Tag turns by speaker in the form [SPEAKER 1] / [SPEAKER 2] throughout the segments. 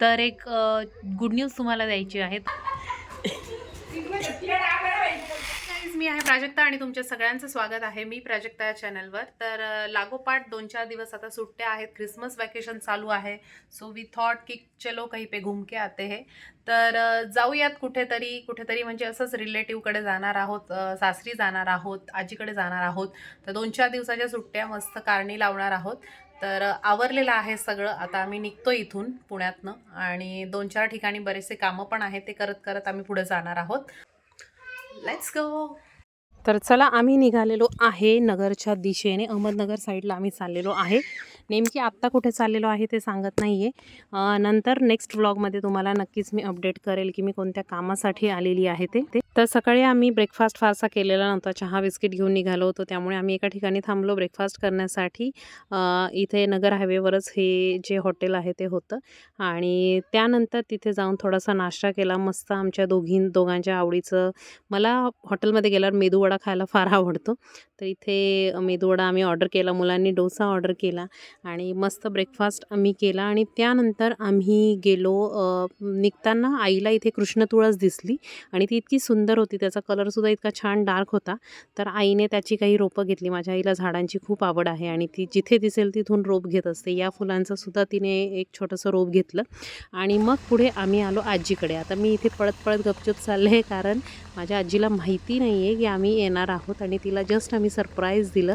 [SPEAKER 1] तर एक good news तुम्हाला द्यायची आहे मी आहे प्राजक्ता आणि तुमच्या सगळ्यांचं स्वागत आहे मी प्राजक्ता या चॅनलवर तर लागोपाठ दोन चार दिवस आता सुट्ट्या आहेत क्रिसमस वॅकेशन चालू आहे. सो वी थॉट की चलो कहीं पे घुमके आते हे. तर जाऊयात कुठेतरी कुठेतरी म्हणजे असंच रिलेटिव्हकडे जाणार आहोत सासरी जाणार आहोत आजीकडे जाणार आहोत. तर दोन चार दिवसाच्या सुट्ट्या मस्त कारणी लावणार आहोत. तर आवरलेलं आहे सगळं. आता आम्ही निघतो इथून पुण्यातनं आणि दोन चार ठिकाणी बरेचसे कामं पण आहेत ते करत करत आम्ही पुढे जाणार आहोत. लेट्स गो तर चला आम्ही निघालेलो आहे नगरच्या दिशेने. अहमदनगर साईडला आम्ही चाललेलो आहे. नेमकी आत्ता कुठे चाललेलो आहे ते सांगत नाही आहे नंतर नेक्स्ट व्लॉगमध्ये तुम्हाला नक्कीच मी अपडेट करेल की मी कोणत्या कामासाठी आलेली आहे ते ते. तर सकाळी आम्ही ब्रेकफास्ट फारसा केलेला नव्हता. चहा बिस्किट घेऊन निघालो होतो. त्यामुळे आम्ही एका ठिकाणी थांबलो ब्रेकफास्ट करण्यासाठी. इथे नगर हायवेवरच हे जे हॉटेल आहे ते होतं. आणि त्यानंतर तिथे जाऊन थोडासा नाश्ता केला. मस्त आमच्या दोघी दोघांच्या आवडीचं. मला हॉटेलमध्ये गेल्यावर मेदूवडा खायला फार आवडतो. तर इथे मेदूवडा आम्ही ऑर्डर केला. मुलांनी डोसा ऑर्डर केला. आणि मस्त ब्रेकफास्ट आम्ही केला. आणि त्यानंतर आम्ही गेलो निघताना आईला इथे कृष्ण तुळस दिसली. आणि ती इतकी सुंदर होती. त्याचा कलरसुद्धा इतका छान डार्क होता. तर आईने त्याची काही रोपं घेतली. माझ्या आईला झाडांची खूप आवड आहे आणि ती जिथे दिसेल तिथून रोप घेत असते. या फुलांचं सुद्धा तिने एक छोटंसं रोप घेतलं. आणि मग पुढे आम्ही आलो आजीकडे. आता मी इथे पळत पळत गपचूप चालले आहे कारण माझ्या आजीला माहिती नाही आहे की आम्ही येणार आहोत आणि तिला जस्ट आम्ही सरप्राईज दिलं.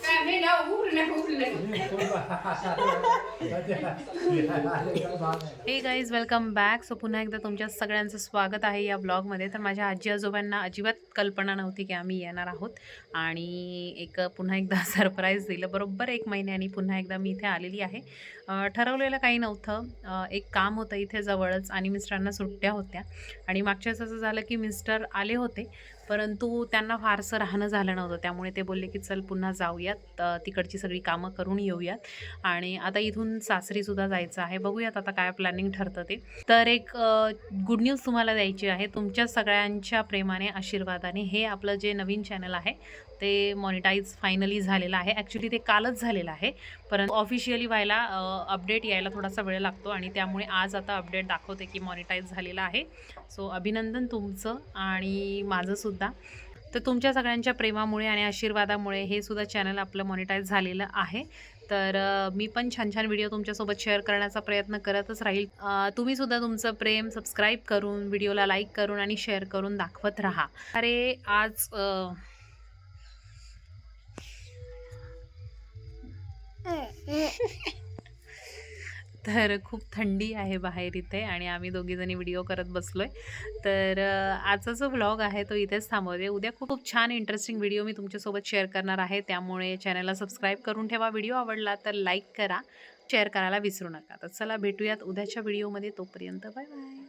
[SPEAKER 2] nè,
[SPEAKER 1] हे गाईज वेलकम बॅक सो पुन्हा एकदा तुमच्या सगळ्यांचं स्वागत आहे या ब्लॉगमध्ये तर माझ्या आजी आजोबांना अजिबात कल्पना नव्हती की आम्ही येणार आहोत. आणि एक पुन्हा एकदा सरप्राईज दिलं. बरोबर एक महिन्यानी पुन्हा एकदा मी इथे आलेली आहे. ठरवलेलं काही नव्हतं. एक काम होतं इथे जवळच. आणि मिस्टरांना सुट्ट्या होत्या. आणि मागच्याच असं झालं की मिस्टर आले होते. परंतु त्यांना फारसं राहणं झालं नव्हतं. त्यामुळे ते बोलले की चल पुन्हा जाऊयात. तिकडची सगळी कामं करून येऊयात. आणि आता इथून सासरीसुद्धा जायचं आहे. बघूयात आता काय प्लॅनिंग ठरतं ते. तर एक गुड न्यूज तुम्हाला द्यायची आहे. तुमच्या सगळ्यांच्या प्रेमाने आशीर्वादाने हे आपलं जे नवीन चॅनल आहे ते मॉनिटाईज फायनली झालेलं आहे. ॲक्च्युली ते कालच झालेलं आहे. परंतु ऑफिशियली व्हायला अपडेट यायला थोडासा वेळ लागतो आणि त्यामुळे आज आता अपडेट दाखवते की मॉनिटाईज झालेलं आहे. सो अभिनंदन तुमचं आणि माझंसुद्धा. तर तुमच्या सगळ्यांच्या प्रेमामुळे आणि आशीर्वादामुळे हे सुद्धा चॅनल आपलं मॉनिटाईज झालेलं आहे. तर मी पण छान छान व्हिडिओ तुमच्यासोबत शेअर करण्याचा प्रयत्न करतच राहील. तुम्ही सुद्धा तुमचं प्रेम सबस्क्राईब करून व्हिडिओला लाईक करून आणि शेअर करून दाखवत राहा. अरे आज अ, तर खूप थंडी आहे बाहेर इथे आणि आम्ही दोघीजणी व्हिडिओ करत बसलो आहे तर आजचा जो व्लॉग आहे तो इथेच थांबवते. उद्या खूप खूप छान इंटरेस्टिंग व्हिडिओ मी तुमच्यासोबत शेअर करणार आहे. त्यामुळे चॅनलला सबस्क्राईब करून ठेवा. व्हिडिओ आवडला तर लाईक करा. शेअर करायला विसरू नका. तर चला भेटूयात उद्याच्या व्हिडिओमध्ये तोपर्यंत बाय बाय